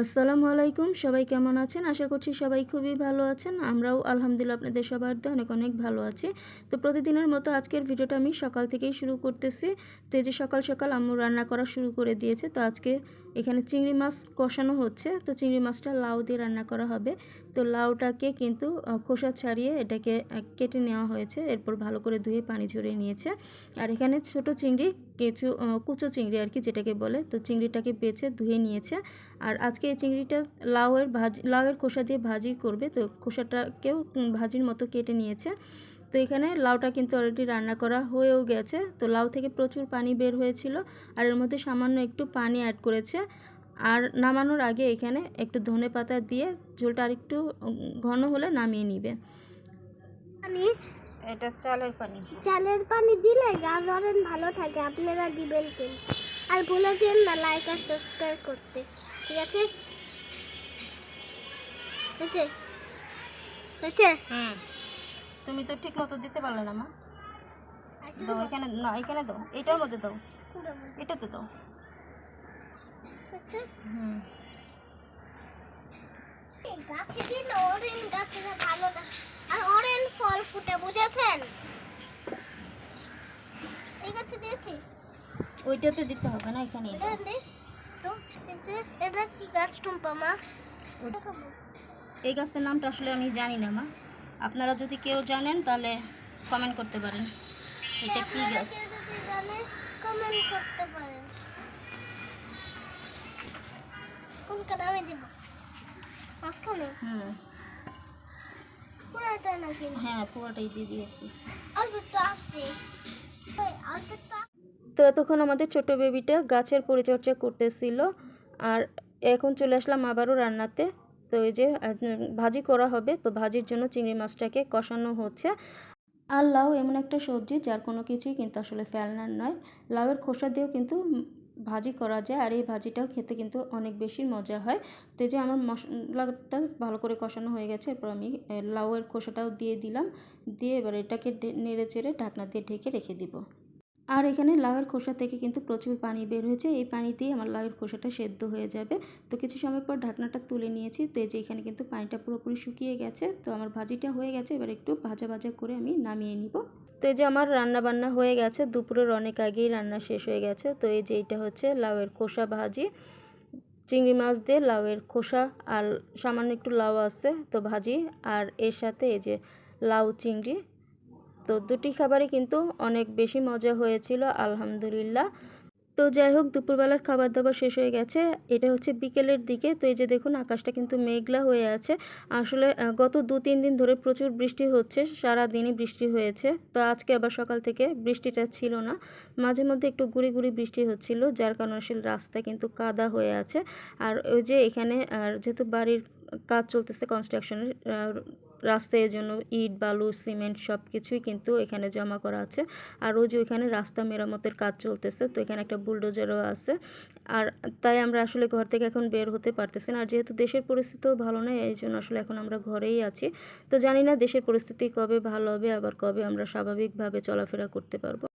আসসালামু আলাইকুম। সবাই কেমন আছেন? আশা করছি সবাই খুবই ভালো আছেন। আমরাও আলহামদুলিল্লাহ আপনাদের সবার দিয়ে অনেক অনেক ভালো আছি। তো প্রতিদিনের মতো আজকের ভিডিওটা আমি সকাল থেকেই শুরু করতেছি। তো এই যে সকাল সকাল আম্মু রান্না করা শুরু করে দিয়েছে। তো আজকে এখানে চিংড়ি মাছ কষানো হচ্ছে। তো চিংড়ি মাছটা লাউ দিয়ে রান্না করা হবে। তো লাউটাকে কিন্তু খোসা ছাড়িয়ে এটাকে কেটে নেওয়া হয়েছে। এরপর ভালো করে ধুয়ে পানি ঝরিয়ে নিয়েছে। আর এখানে ছোট চিংড়ি, কিছু কুচো চিংড়ি আর কি যেটাকে বলে। তো চিংড়িটাকে বেছে ধুয়ে নিয়েছে। আর আজকে এই চিংড়িটা লাউয়ের ভাজি, লাউয়ের খোসা দিয়ে ভাজি করবে। তো খোসাটাকেও ভাজির মতো কেটে নিয়েছে। তো এখানে লাউটা কিন্তু অলরেডি রান্না করা হয়েও গেছে। তো লাউ থেকে প্রচুর পানি বের হয়েছিল আর এর মধ্যে সামান্য একটু পানি অ্যাড করেছে। আর নামানোর আগে এখানে একটু ধনে পাতা দিয়ে ঝোলটা আরেকটু ঘন হলে নামিয়ে নিবে। পানি? এটা চালের পানি। চালের পানি দিলে গাছ ভালো থাকে আপনারা দিবেন কিন্তু আর ভুলে যেন না লাইক আর সাবস্ক্রাইব করতে ঠিক আছে? হয়েছে? হয়েছে? হুম। তুমি তো ঠিক মতো দিতে পারলে না মা। দাও এখানে না এখানে দাও। এটার মধ্যে দাও। এটাতে দাও। হুম। গাছে গাছে ভালো আর অরেন ফল ফুটে বুঝেছেন? এই গাছে দিয়েছি। ওইটাতে দিতে হবে না এখানে এটা কি গাছ টুম্পা মা? এই গাছের নামটা আসলে আমি জানি না মা। আপনারা যদি কেউ জানেন তাহলে কমেন্ট করতে পারেন। এটা কি গাছ? কেউ যদি জানেন কমেন্ট করতে পারেন। কোনটা দামে দিব? মাঝখানে? হুম। পুরোটা নাকি? হ্যাঁ পুরোটাই দিয়ে দিয়েছি। অল্প অল্প তো এতক্ষণ আমাদের ছোট বেবিটা গাছের পরিচর্যা করতেছিল আর এখন চলে আসলাম আবারও রান্নাতে। তো এই যে ভাজি করা হবে। তো ভাজির জন্য চিংড়ি মাছটাকে কষানো হচ্ছে। আর লাউ এমন একটা সবজি যার কোনো কিছুই কিন্তু আসলে ফেলনার নয়। লাউয়ের খোসা দিয়েও কিন্তু ভাজি করা যায়। আর এই ভাজিটাও খেতে কিন্তু অনেক বেশি মজা হয়। তো যে, আমার মশলাটা ভালো করে কষানো হয়ে গেছে। এরপর আমি লাউয়ের খোসাটাও দিয়ে দিলাম। দিয়ে এবার এটাকে নেড়ে চেড়ে ঢাকনা দিয়ে ঢেকে রেখে দিব। আর এখানে লাউয়ের খোসা থেকে কিন্তু প্রচুর পানি বের হয়েছে। এই পানি দিয়ে আমার লাউয়ের খোসাটা সেদ্ধ হয়ে যাবে। তো কিছু সময় পর ঢাকনাটা তুলে নিয়েছি। তো এই যে এখানে কিন্তু পানিটা পুরোপুরি শুকিয়ে গেছে। তো আমার ভাজিটা হয়ে গেছে। এবার একটু ভাজা ভাজা করে আমি নামিয়ে নিব। তো এই যে আমার রান্না বান্না হয়ে গেছে। দুপুরের অনেক আগেই রান্না শেষ হয়ে গেছে। তো এই যে এটা হচ্ছে লাউয়ের খোসা ভাজি। চিংড়ি মাছ দিয়ে লাউয়ের খোসা আর সামান্য একটু লাউ আছে তো ভাজি। আর এর সাথে এই যে লাউ চিংড়ি তো দুটি খাবারই কিন্তু অনেক বেশি মজা হয়েছিল, আলহামদুলিল্লাহ। তো যাই হোক দুপুরবেলার খাবার দাবার শেষ হয়ে গেছে। এটা হচ্ছে বিকেলের দিকে। তো এই যে দেখুন, আকাশটা কিন্তু মেঘলা হয়ে আছে। আসলে গত দু তিন দিন ধরে প্রচুর বৃষ্টি হচ্ছে সারা দিনই বৃষ্টি হয়েছে। তো আজকে আবার সকাল থেকে বৃষ্টিটা ছিল না। মাঝে মধ্যে একটু গুড়ি গুড়ি বৃষ্টি হচ্ছিল, যার কারণে আসলে রাস্তা কিন্তু কাদা হয়ে আছে। আর ওই যে এখানে, আর যেহেতু বাড়ির কাজ চলতেছে কনস্ট্রাকশনের রাস্তায় জন্য ইট, বালু, সিমেন্ট সব কিছুই কিন্তু এখানে জমা করা আছে। আর ওই যে ওইখানে রাস্তা মেরামতের কাজ চলতেছে, তো এখানে একটা বুলডোজারও আছে। আর তাই আমরা আসলে ঘর থেকে এখন বের হতে পারতেছি না। আর যেহেতু দেশের পরিস্থিতিও ভালো নয়, এই জন্য আসলে এখন আমরা ঘরেই আছি। তো জানি না দেশের পরিস্থিতি কবে ভালো হবে, আবার কবে আমরা স্বাভাবিকভাবে চলাফেরা করতে পারব।